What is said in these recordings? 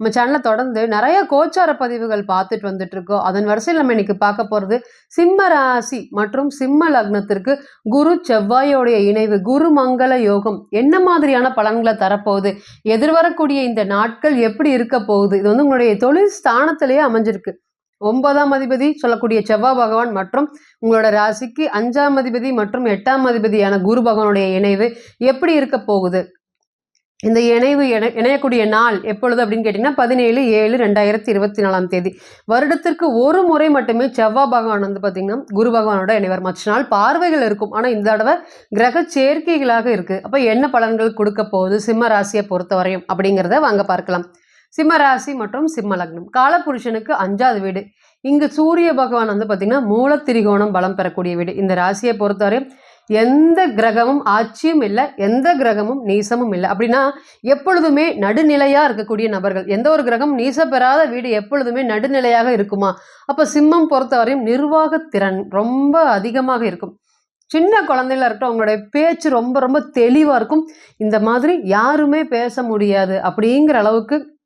நம்ம சேனலை தொடர்ந்து நிறைய கோச்சார பதிவுகள் பார்த்துட்டு வந்துட்டு இருக்கோம் அதன் வரிசையில் நம்ம இன்னைக்கு பார்க்க போகிறது சிம்ம ராசி மற்றும் சிம்ம லக்னத்திற்கு குரு செவ்வாயோடைய இணைவு குரு மங்கள யோகம். என்ன மாதிரியான பலன்களை தரப்போகுது? எதிர்வரக்கூடிய இந்த நாட்கள் எப்படி இருக்க போகுது? இது வந்து உங்களுடைய தொழில் ஸ்தானத்திலேயே அமைஞ்சிருக்கு. ஒன்பதாம் அதிபதி சொல்லக்கூடிய செவ்வாய் பகவான் மற்றும் உங்களோட ராசிக்கு அஞ்சாம் அதிபதி மற்றும் எட்டாம் அதிபதியான குரு பகவானுடைய இணைவு எப்படி இருக்க போகுது? இந்த இணைவு இணை இணையக்கூடிய நாள் எப்பொழுது அப்படின்னு கேட்டிங்கன்னா பதினேழு ஏழு ரெண்டாயிரத்தி இருபத்தி நாலாம் தேதி. வருடத்திற்கு ஒரு முறை மட்டுமே செவ்வாய் பகவான் வந்து பார்த்திங்கன்னா குரு பகவானோட இணைவர். மற்ற நாள் பார்வைகள் இருக்கும். ஆனால் இந்த தடவை கிரக சேர்க்கைகளாக இருக்குது அப்போ என்ன பலன்கள் கொடுக்க போகுது? சிம்ம ராசியை பொறுத்தவரையும் அப்படிங்கிறத வாங்க பார்க்கலாம். சிம்ம ராசி மற்றும் சிம்ம லக்னம். காலபுருஷனுக்கு அஞ்சாவது வீடு. இங்கு சூரிய பகவான் வந்து பார்த்திங்கன்னா மூலத்திரிகோணம் பலம் பெறக்கூடிய வீடு. இந்த ராசியை பொறுத்தவரையும் எந்த கிரகமும் ஆட்சியும் இல்லை எந்த கிரகமும் நீசமும் இல்லை. அப்படின்னா எப்பொழுதுமே நடுநிலையாக இருக்கக்கூடிய நபர்கள் எந்த ஒரு கிரகம் நீச பெறாத வீடு எப்பொழுதுமே நடுநிலையாக இருக்குமா? அப்போ சிம்மம் பொறுத்தவரையும் நிர்வாகத்திறன் ரொம்ப அதிகமாக இருக்கும். சின்ன குழந்தையில இருக்கட்டும் அவங்களுடைய பேச்சு ரொம்ப ரொம்ப தெளிவாக இருக்கும். இந்த மாதிரி யாருமே பேச முடியாது அப்படிங்கிற அளவுக்கு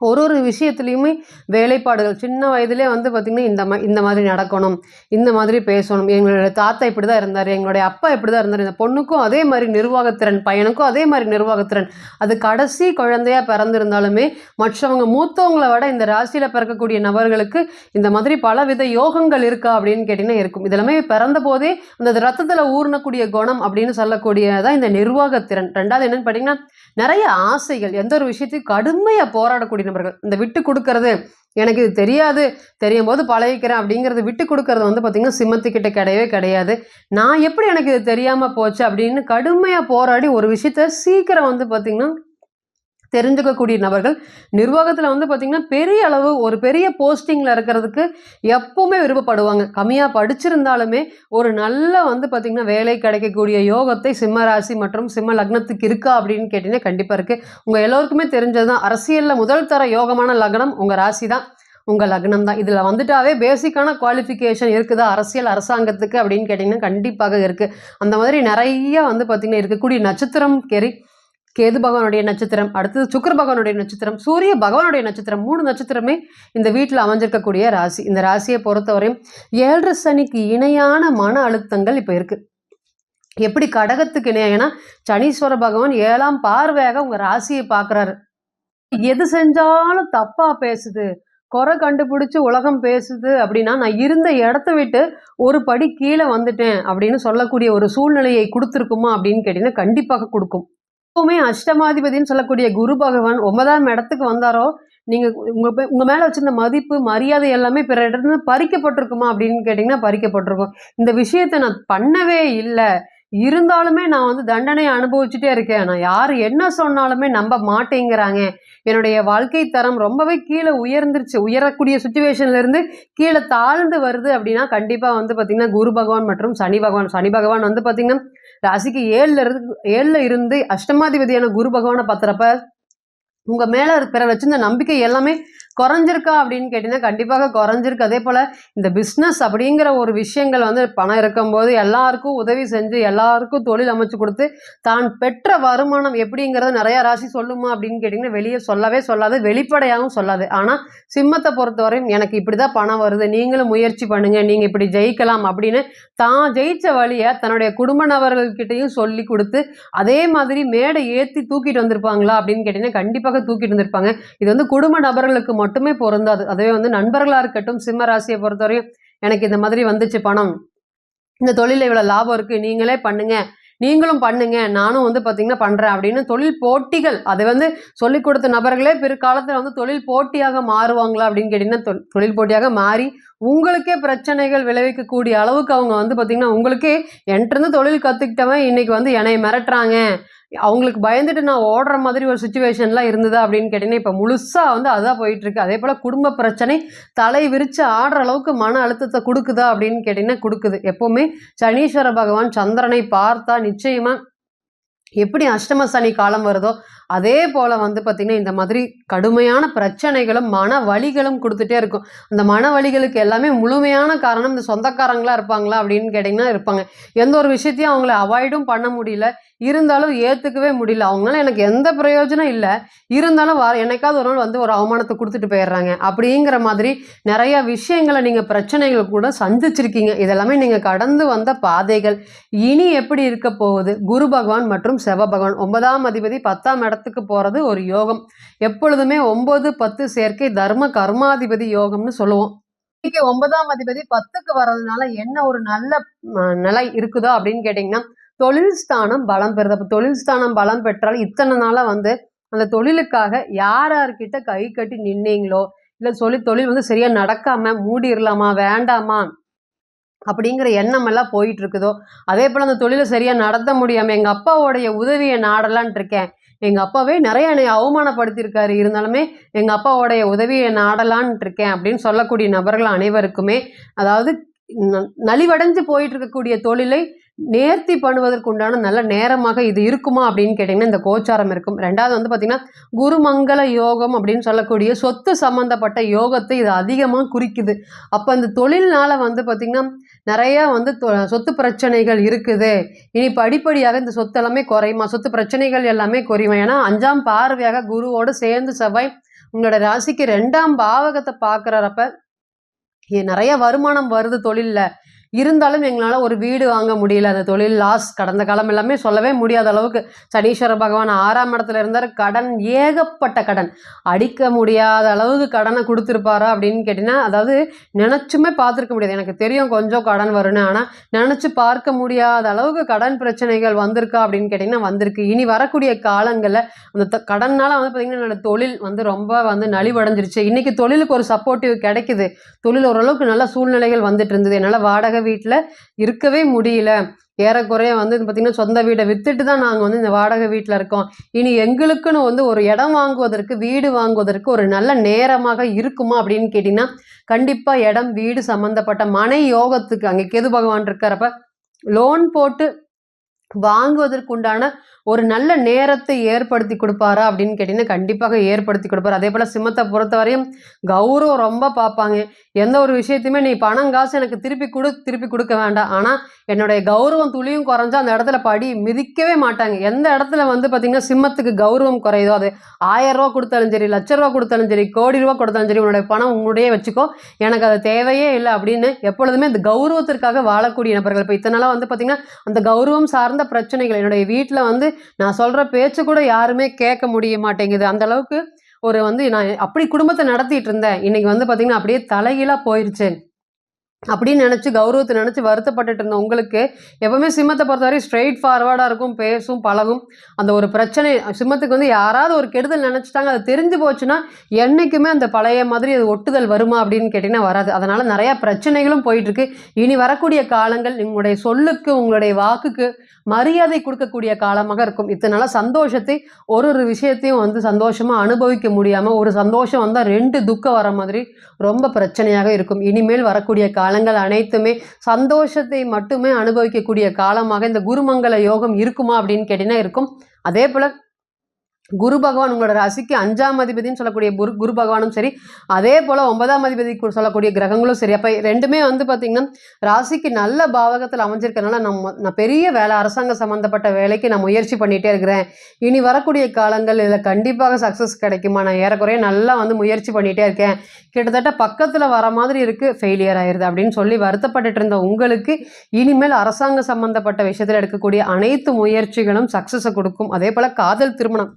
ஒரு ஒரு விஷயத்துலையுமே வேலைப்பாடுகள் சின்ன வயதிலே வந்து பார்த்திங்கன்னா இந்த மா இந்த மாதிரி நடக்கணும் இந்த மாதிரி பேசணும். எங்களுடைய தாத்தா இப்படி தான் இருந்தார் எங்களுடைய அப்பா இப்படி தான் இருந்தார் இந்த பொண்ணுக்கும் அதே மாதிரி நிர்வாகத்திறன் பையனுக்கும் அதே மாதிரி நிர்வாகத்திறன். அது கடைசி குழந்தையாக பிறந்திருந்தாலுமே மற்றவங்க மூத்தவங்களை விட இந்த ராசியில் பிறக்கக்கூடிய நபர்களுக்கு இந்த மாதிரி பலவித யோகங்கள் இருக்கா அப்படின்னு கேட்டிங்கன்னா இருக்கும். இதெல்லாமே பிறந்த போதே அந்த ரத்தத்தில் ஊர்னக்கூடிய குணம் அப்படின்னு சொல்லக்கூடியதான் இந்த நிர்வாகத்திறன். ரெண்டாவது என்னென்னு பார்த்தீங்கன்னா நிறைய ஆசைகள் எந்த ஒரு விஷயத்தையும் கடுமையாக போராடக்கூடிய நபர்கள் இந்த விட்டு கொடுக்கறது எனக்கு இது தெரியாது தெரியும் போது பழகிக்கிறேன் அப்படிங்கிறது விட்டு கொடுக்கறது வந்து பார்த்திங்கன்னா சிம்மத்துக்கிட்ட கிடையவே கிடையாது. நான் எப்படி எனக்கு இது தெரியாமல் போச்சு அப்படின்னு கடுமையாக போராடி ஒரு விஷயத்த சீக்கிரம் வந்து பார்த்திங்கன்னா தெரிஞ்சுக்கக்கூடிய நபர்கள். நிர்வாகத்தில் வந்து பார்த்திங்கன்னா பெரிய அளவு ஒரு பெரிய போஸ்டிங்கில் இருக்கிறதுக்கு எப்பவுமே விருப்பப்படுவாங்க. கம்மியாக படிச்சிருந்தாலுமே ஒரு நல்ல வந்து பார்த்திங்கன்னா வேலை கிடைக்கக்கூடிய யோகத்தை சிம்ம ராசி மற்றும் சிம்ம லக்னத்துக்கு இருக்கா அப்படின்னு கேட்டிங்கன்னா கண்டிப்பாக இருக்குது உங்கள் எல்லோருக்குமே தெரிஞ்சது தான் அரசியலில் முதல் தர யோகமான லக்னம் உங்கள் ராசி தான். உங்கள் லக்னம் தான். இதில் வந்துட்டாவே பேசிக்கான குவாலிஃபிகேஷன் இருக்குதா? அரசியல் அரசாங்கத்துக்கு அப்படின்னு கேட்டிங்கன்னா கண்டிப்பாக இருக்குது அந்த மாதிரி நிறைய வந்து பார்த்திங்கன்னா இருக்கக்கூடிய நட்சத்திரம் கெரி கேது பகவானுடைய நட்சத்திரம் அடுத்தது சுக்கர பகவானுடைய நட்சத்திரம் சூரிய பகவானுடைய நட்சத்திரம் மூணு நட்சத்திரமே இந்த வீட்டில் அமைஞ்சிருக்கக்கூடிய ராசி. இந்த ராசியை பொறுத்தவரையும் ஏழரை சனிக்கு இணையான மன அழுத்தங்கள் இப்போ இருக்குது எப்படி கடகத்துக்கு இணையா ஏன்னா சனீஸ்வர பகவான் ஏழாம் பார்வையாக உங்கள் ராசியை பார்க்குறாரு. எது செஞ்சாலும் தப்பாக பேசுது. குறை கண்டுபிடிச்சு உலகம் பேசுது அப்படின்னா நான் இருந்த இடத்த விட்டு ஒரு படி கீழே வந்துட்டேன் அப்படின்னு சொல்லக்கூடிய ஒரு சூழ்நிலையை கொடுத்துருக்குமா அப்படின்னு கேட்டிங்கன்னா கண்டிப்பாக கொடுக்கும். எப்பவுமே அஷ்டமாதிபதினு சொல்லக்கூடிய குரு பகவான் ஒன்பதாம் இடத்துக்கு வந்தாரோ நீங்கள் உங்கள் உங்கள் மேலே வச்சிருந்த மதிப்பு மரியாதை எல்லாமே பிற இடத்துல பறிக்கப்பட்டிருக்குமா அப்படின்னு கேட்டிங்கன்னா பறிக்கப்பட்டிருக்கும். இந்த விஷயத்தை நான் பண்ணவே இல்லை. இருந்தாலுமே நான் வந்து தண்டனையை அனுபவிச்சுட்டே இருக்கேன். நான் யார் என்ன சொன்னாலுமே நம்ப மாட்டேங்கிறாங்க. என்னுடைய வாழ்க்கை தரம் ரொம்பவே கீழே உயர்ந்துருச்சு. உயரக்கூடிய சுச்சுவேஷன்ல இருந்து கீழே தாழ்ந்து வருது அப்படின்னா கண்டிப்பாக வந்து பார்த்திங்கன்னா குரு பகவான் மற்றும் சனி பகவான். சனி பகவான் வந்து பார்த்திங்கன்னா ராசிக்கு ஏழுல இருந்து ஏழுல இருந்து அஷ்டமாதிபதியான குரு பகவானை பார்த்துறப்ப உங்கள் மேலே பிற வச்சிருந்த நம்பிக்கை எல்லாமே குறைஞ்சிருக்கா அப்படின்னு கேட்டிங்கன்னா கண்டிப்பாக குறைஞ்சிருக்கு. அதே போல் இந்த பிஸ்னஸ் அப்படிங்கிற ஒரு விஷயங்கள் வந்து பணம் இருக்கும்போது எல்லாருக்கும் உதவி செஞ்சு எல்லாருக்கும் தொழில் அமைச்சு கொடுத்து தான் பெற்ற வருமானம் எப்படிங்கிறத நிறையா ராசி சொல்லுமா அப்படின்னு கேட்டிங்கன்னா வெளியே சொல்லவே சொல்லாது வெளிப்படையாகவும் சொல்லாது. ஆனால் சிம்மத்தை பொறுத்தவரையும் எனக்கு இப்படி தான் பணம் வருது நீங்களும் முயற்சி பண்ணுங்கள் நீங்கள் இப்படி ஜெயிக்கலாம் அப்படின்னு தான் ஜெயிச்ச வழியை தன்னுடைய குடும்ப நபர்கள்கிட்டையும் சொல்லி கொடுத்து அதே மாதிரி மேடை ஏற்றி தூக்கிட்டு வந்திருப்பாங்களா அப்படின்னு கேட்டிங்கன்னா கண்டிப்பாக தூக்கிட்டு வந்திருப்பாங்க. இது வந்து குடும்ப நபர்களுக்கு மட்டுமே பொருந்தாது. அதுவே வந்து நண்பர்களாக இருக்கட்டும் சிம்ம ராசியை பொறுத்தவரையும் எனக்கு இந்த மாதிரி வந்துச்சு பணம். இந்த தொழிலில் இவ்வளோ லாபம் இருக்குது நீங்களே பண்ணுங்க. நீங்களும் பண்ணுங்க. நானும் வந்து பார்த்தீங்கன்னா பண்ணுறேன் அப்படின்னு தொழில் போட்டிகள். அதை வந்து சொல்லிக் கொடுத்த நபர்களே பிற்காலத்தில் வந்து தொழில் போட்டியாக மாறுவாங்களா அப்படின்னு கேட்டிங்கன்னா தொழில் போட்டியாக மாறி உங்களுக்கே பிரச்சனைகள் விளைவிக்கக்கூடிய அளவுக்கு அவங்க வந்து பார்த்திங்கன்னா உங்களுக்கே என்கிட்டருந்து தொழில் கற்றுக்கிட்டவன் இன்னைக்கு வந்து என்னை மிரட்டுறாங்க. அவங்களுக்கு பயந்துட்டு நான் ஓடுற மாதிரி ஒரு சுச்சுவேஷன்லாம் இருந்ததா அப்படின்னு கேட்டிங்கன்னா இப்போ முழுசாக வந்து அதான் போயிட்டுருக்கு. அதே போல் குடும்ப பிரச்சனை தலை விரித்து ஆடுற அளவுக்கு மன அழுத்தத்தை கொடுக்குதா அப்படின்னு கேட்டிங்கன்னா கொடுக்குது. எப்போவுமே சனீஸ்வர பகவான் சந்திரனை பார்த்தா நிச்சயமாக எப்படி அஷ்டம சனி காலம் வருதோ அதே போல் வந்து பார்த்திங்கன்னா இந்த மாதிரி கடுமையான பிரச்சனைகளும் மன வலிகளும் கொடுத்துட்டே இருக்கும். அந்த மன வழிகளுக்கு எல்லாமே முழுமையான காரணம் இந்த சொந்தக்காரங்களா இருப்பாங்களா அப்படின்னு கேட்டிங்கன்னா இருப்பாங்க. எந்த ஒரு விஷயத்தையும் அவங்கள அவாய்டும் பண்ண முடியல. இருந்தாலும் ஏற்றுக்கவே முடியல. அவங்களால எனக்கு எந்த பிரயோஜனம் இல்லை. இருந்தாலும் வர என்னைக்காவது ஒரு நாள் வந்து ஒரு அவமானத்தை கொடுத்துட்டு போயிடுறாங்க. அப்படிங்கிற மாதிரி நிறைய விஷயங்களை நீங்கள் பிரச்சனைகள் கூட சந்திச்சிருக்கீங்க. இதெல்லாமே நீங்கள் கடந்து வந்த பாதைகள். இனி எப்படி இருக்க போகுது? குரு பகவான் மற்றும் செவ பகவான் ஒன்பதாம் அதிபதி பத்தாம் இடத்துக்கு போகிறது ஒரு யோகம். எப்பொழுதுமே ஒன்பது பத்து சேர்க்கை தர்ம கர்மாதிபதி யோகம்னு சொல்லுவோம். இன்னைக்கு ஒன்பதாம் அதிபதி பத்துக்கு வர்றதுனால என்ன ஒரு நல்ல நிலை இருக்குதோ அப்படின்னு கேட்டிங்கன்னா தொழில் ஸ்தானம் பலம் பெறுது. அப்போ தொழில் ஸ்தானம் பலம் பெற்றால் இத்தனை நாளாக வந்து அந்த தொழிலுக்காக யார் யார்கிட்ட கை கட்டி நின்னீங்களோ இல்லை சொல்லி தொழில் வந்து சரியா நடக்காம மூடிடலாமா வேண்டாமா அப்படிங்கிற எண்ணம் எல்லாம் போயிட்டு இருக்குதோ அதே போல் அந்த தொழிலை சரியா நடத்த முடியாமல் எங்க அப்பாவோடைய உதவியை நாடலான்ட்டு இருக்கேன். எங்கள் அப்பாவே நிறைய என்னை அவமானப்படுத்தியிருக்காரு. இருந்தாலுமே எங்கள் அப்பாவோடைய உதவியை நாடலான் இருக்கேன் அப்படின்னு சொல்லக்கூடிய நபர்கள் அனைவருக்குமே அதாவது ந- நலிவடைஞ்சு போயிட்டு இருக்கக்கூடிய தொழிலை நேர்த்தி பண்ணுவதற்கு உண்டான நல்ல நேரமாக இது இருக்குமா அப்படின்னு கேட்டிங்கன்னா இந்த கோச்சாரம் இருக்கும். ரெண்டாவது வந்து பார்த்திங்கன்னா குருமங்கள யோகம் அப்படின்னு சொல்லக்கூடிய சொத்து சம்பந்தப்பட்ட யோகத்தை இது அதிகமாக குறிக்குது. அப்போ இந்த தொழில்னால வந்து பார்த்திங்கன்னா நிறையா வந்து தொ- சொத்து பிரச்சனைகள் இருக்குது. இனி படிப்படியாக இந்த சொத்து எல்லாமே குறையுமா? சொத்து பிரச்சனைகள் எல்லாமே குறையுமா? ஏன்னா அஞ்சாம் பார்வையாக குருவோடு சேர்ந்து செவ்வாய் உங்களோட ராசிக்கு ரெண்டாம் பாவகத்தை பார்க்குறப்ப நிறைய வருமானம் வருது தொழிலில். இருந்தாலும் எங்களால் ஒரு வீடு வாங்க முடியல. அந்த தொழில் லாஸ் கடந்த காலம் எல்லாமே சொல்லவே முடியாத அளவுக்கு சனீஸ்வர பகவான் ஆறாம் இடத்துல இருந்தார். கடன் ஏகப்பட்ட கடன். அடிக்க முடியாத அளவுக்கு கடனை கொடுத்துருப்பாரா அப்படின்னு கேட்டிங்கன்னா அதாவது நினச்சுமே பார்த்துருக்க முடியாது. எனக்கு தெரியும் கொஞ்சம் கடன் வரும்னு. ஆனால் நினச்சி பார்க்க முடியாத அளவுக்கு கடன் பிரச்சனைகள் வந்திருக்கா அப்படின்னு கேட்டிங்கன்னா வந்திருக்கு. இனி வரக்கூடிய காலங்களில் அந்த கடன்னால் வந்து பார்த்திங்கன்னா என்னோட தொழில் வந்து ரொம்ப வந்து நலிவடைஞ்சிருச்சு. இன்றைக்கி தொழிலுக்கு ஒரு சப்போர்ட்டிவ் கிடைக்குது. தொழில் ஓரளவுக்கு நல்ல சூழ்நிலைகள் வந்துட்டு இருந்தது. என்னால் வாடகை வீட்டில் இருக்கவே முடியல. ஏறக்குறைய வந்து பார்த்திங்கன்னா சொந்த வீடை விற்றுட்டு தான் நாங்கள் வந்து இந்த வாடகை வீட்டில் இருக்கோம். இனி எங்களுக்குன்னு வந்து ஒரு இடம் வாங்குவதற்கு வீடு வாங்குவதற்கு ஒரு நல்ல நேரமாக இருக்குமா அப்படின்னு கேட்டிங்கன்னா கண்டிப்பாக இடம் வீடு சம்மந்தப்பட்ட மனை யோகத்துக்கு அங்கே கேது பகவான் இருக்கிறப்ப லோன் போட்டு வாங்குவதற்குண்டான ஒரு நல்ல நேரத்தை ஏற்படுத்தி கொடுப்பாரா அப்படின்னு கேட்டிங்கன்னா கண்டிப்பாக ஏற்படுத்தி கொடுப்பார். அதே போல் சிம்மத்தை பொறுத்தவரையும் கௌரவம் ரொம்ப பார்ப்பாங்க. எந்த ஒரு விஷயத்தையுமே நீ பணம் காசு எனக்கு திருப்பி கொடு திருப்பி கொடுக்க வேண்டாம். ஆனால் என்னுடைய கௌரவம் துளியும் குறைஞ்சா அந்த இடத்துல படி மிதிக்கவே மாட்டாங்க. எந்த இடத்துல வந்து பார்த்திங்கன்னா சிம்மத்துக்கு கௌரவம் குறையுதோ அது ஆயிரம் ரூபா கொடுத்தாலும் சரி லட்ச ரூபா கொடுத்தாலும் சரி கோடி ரூபா கொடுத்தாலும் சரி உன்னுடைய பணம் உன்னுடைய வச்சுக்கோ. எனக்கு அது தேவையே இல்லை அப்படின்னு எப்பொழுதுமே இந்த கௌரவத்திற்காக வாழக்கூடிய நபர்கள். இப்போ இத்தனை நாளாக வந்து பார்த்திங்கன்னா அந்த கௌரவம் சார்ந்த பிரச்சனைகள் என்னுடைய வீட்டில் வந்து நான் சொல்கிற பேச்சு கூட யாருமே கேட்க முடிய மாட்டேங்குது. அந்த அளவுக்கு ஒரு வந்து நான் அப்படி குடும்பத்தை நடத்திட்டு இருந்தேன். இன்னைக்கு வந்து பார்த்திங்கன்னா அப்படியே தலைகீழாக போயிருச்சு. அப்படின்னு நினச்சி கௌரவத்தை நினச்சி வருத்தப்பட்டுட்டு இருந்த உங்களுக்கு எப்பவுமே சிம்மத்தை பொறுத்தவரை ஸ்ட்ரெயிட் ஃபார்வர்டாக இருக்கும் பேசும் பழகும். அந்த ஒரு பிரச்சனை சிம்மத்துக்கு வந்து யாராவது ஒரு கெடுதல் நினச்சிட்டாங்க அது தெரிஞ்சு போச்சுன்னா என்றைக்குமே அந்த பழைய மாதிரி அது ஒட்டுதல் வருமா அப்படின்னு கேட்டிங்கன்னா வராது. அதனால் நிறையா பிரச்சனைகளும் போயிட்டுருக்கு இனி வரக்கூடிய காலங்கள் உங்களுடைய சொல்லுக்கு உங்களுடைய வாக்குக்கு மரியாதை கொடுக்கக்கூடிய காலமாக இருக்கும். இத்தனை நாளா சந்தோஷத்தை ஒரு ஒரு விஷயத்தையும் வந்து சந்தோஷமாக அனுபவிக்க முடியாமல் ஒரு சந்தோஷம் வந்தால் ரெண்டு துக்கம் வர மாதிரி ரொம்ப பிரச்சனையாக இருக்கும். இனிமேல் வரக்கூடிய காலங்கள் அனைத்துமே சந்தோஷத்தை மட்டுமே அனுபவிக்கக்கூடிய காலமாக இந்த குருமங்கல யோகம் இருக்குமா அப்படின்னு கேட்டிங்கன்னா இருக்கும். அதே போல் குரு பகவான் உங்களோட ராசிக்கு அஞ்சாம் அதிபதினு சொல்லக்கூடிய குரு குரு பகவானும் சரி அதே போல் ஒன்பதாம் அதிபதி சொல்லக்கூடிய கிரகங்களும் சரி. அப்போ ரெண்டுமே வந்து பார்த்திங்கன்னா ராசிக்கு நல்ல பாவகத்தில் அமைஞ்சிருக்கனால நம்ம நான் பெரிய வேலை அரசாங்க சம்மந்தப்பட்ட வேலைக்கு நான் முயற்சி பண்ணிகிட்டே இருக்கிறேன். இனி வரக்கூடிய காலங்கள் இதில் கண்டிப்பாக சக்ஸஸ் கிடைக்குமா? நான் ஏறக்குறைய நல்லா வந்து முயற்சி பண்ணிகிட்டே இருக்கேன். கிட்டத்தட்ட பக்கத்தில் வர மாதிரி இருக்குது ஃபெயிலியர் ஆயிருது அப்படின்னு சொல்லி வருத்தப்பட்டுட்டு இருந்த உங்களுக்கு இனிமேல் அரசாங்க சம்மந்தப்பட்ட விஷயத்தில் எடுக்கக்கூடிய அனைத்து முயற்சிகளும் சக்ஸஸை கொடுக்கும். அதே போல் காதல் திருமணம்.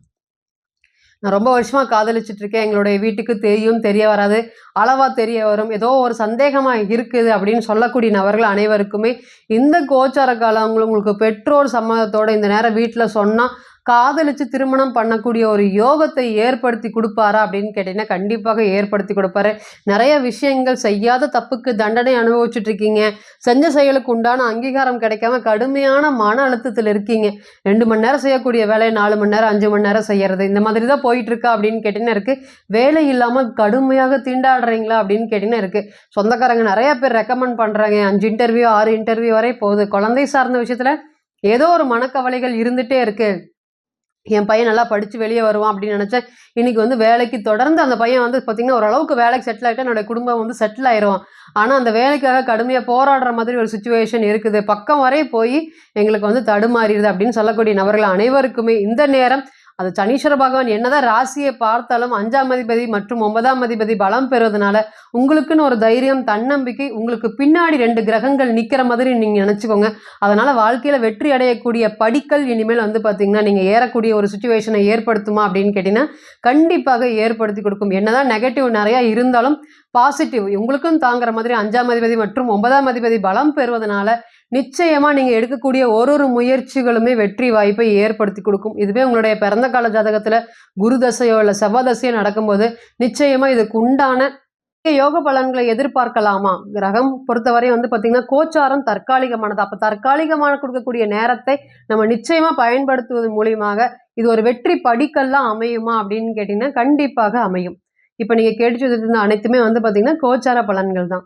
நான் ரொம்ப வருஷமாக காதலிச்சுட்டு இருக்கேன் எங்களுடைய வீட்டுக்கு தெரியும் தெரிய வராது. அளவா தெரிய வரும். ஏதோ ஒரு சந்தேகமாக இருக்குது அப்படின்னு சொல்லக்கூடிய நபர்கள் அனைவருக்குமே இந்த கோச்சார காலம் உங்களுக்கு பெற்றோர் சம்மதத்தோட இந்த நேரம் வீட்டில் சொன்னால் காதலிச்சு திருமணம் பண்ணக்கூடிய ஒரு யோகத்தை ஏற்படுத்தி கொடுப்பாரா அப்படின்னு கேட்டிங்கன்னா கண்டிப்பாக ஏற்படுத்தி கொடுப்பாரு. நிறைய விஷயங்கள் செய்யாத தப்புக்கு தண்டனை அனுபவிச்சுட்டு இருக்கீங்க செஞ்ச செயலுக்கு உண்டான அங்கீகாரம் கிடைக்காம கடுமையான மன அழுத்தத்தில் இருக்கீங்க. ரெண்டு மணி நேரம் செய்யக்கூடிய வேலையை நாலு மணி நேரம் அஞ்சு மணி நேரம் செய்யறது இந்த மாதிரி தான் போயிட்டு இருக்கா அப்படின்னு கேட்டிங்கன்னா இருக்கு. வேலை இல்லாமல் கடுமையாக திண்டாடுறீங்களா அப்படின்னு கேட்டிங்கன்னா இருக்கு. சொந்தக்காரங்க நிறைய பேர் ரெக்கமெண்ட் பண்ணுறாங்க அஞ்சு இன்டர்வியூ ஆறு இன்டர்வியூ வரை போகுது. குழந்தை சார்ந்த விஷயத்தில் ஏதோ ஒரு மனக்கவலைகள் இருந்துகிட்டே இருக்குது என் பையன் நல்லா படித்து வெளியே வருவான் அப்படின்னு நினச்சேன் இன்னைக்கு வந்து வேலைக்கு தொடர்ந்து அந்த பையன் வந்து பார்த்திங்கன்னா ஓரளவுக்கு வேலைக்கு செட்டில் ஆகிட்டா என்னோடய குடும்பம் வந்து செட்டில் ஆயிடுவான் ஆனால் அந்த வேலைக்காக கடுமையாக போராடுற மாதிரி ஒரு சுச்சுவேஷன் இருக்குது. பக்கம் வரை போய் எங்களுக்கு வந்து தடுமாறிடுது அப்படின்னு சொல்லக்கூடிய நபர்கள் அனைவருக்குமே இந்த நேரம் அது சனீஸ்வர பகவான் என்னதான் ராசியை பார்த்தாலும் அஞ்சாம் அதிபதி மற்றும் ஒன்பதாம் அதிபதி பலம் பெறுவதனால உங்களுக்குன்னு ஒரு தைரியம் தன்னம்பிக்கை உங்களுக்கு பின்னாடி ரெண்டு கிரகங்கள் நிற்கிற மாதிரி நீங்கள் நினச்சிக்கோங்க. அதனால் வாழ்க்கையில் வெற்றி அடையக்கூடிய படிக்கல் இனிமேல் வந்து பார்த்திங்கன்னா நீங்கள் ஏறக்கூடிய ஒரு சுச்சுவேஷனை ஏற்படுத்துமா அப்படின்னு கேட்டிங்கன்னா கண்டிப்பாக ஏற்படுத்தி கொடுக்கும். என்னதான் நெகட்டிவ் நிறையா இருந்தாலும் பாசிட்டிவ் உங்களுக்கும் தாங்குற மாதிரி அஞ்சாம் அதிபதி மற்றும் ஒன்பதாம் அதிபதி பலம் பெறுவதனால நிச்சயமாக நீங்கள் எடுக்கக்கூடிய ஒரு ஒரு முயற்சிகளுமே வெற்றி வாய்ப்பை ஏற்படுத்தி கொடுக்கும். இதுவே உங்களுடைய பிறந்த கால ஜாதகத்தில் குரு தசையோ இல்லை செவ்வாய் நடக்கும்போது நிச்சயமாக இதுக்கு உண்டான யோக பலன்களை எதிர்பார்க்கலாமா? கிரகம் பொறுத்தவரை வந்து பார்த்தீங்கன்னா கோச்சாரம் தற்காலிகமானது. அப்போ தற்காலிகமான கொடுக்கக்கூடிய நேரத்தை நம்ம நிச்சயமாக பயன்படுத்துவது மூலியமாக இது ஒரு வெற்றி படிக்கல்லாம் அமையுமா அப்படின்னு கேட்டிங்கன்னா கண்டிப்பாக அமையும். இப்போ நீங்கள் கேட்டு இருந்த அனைத்துமே வந்து பார்த்தீங்கன்னா கோச்சார பலன்கள் தான்.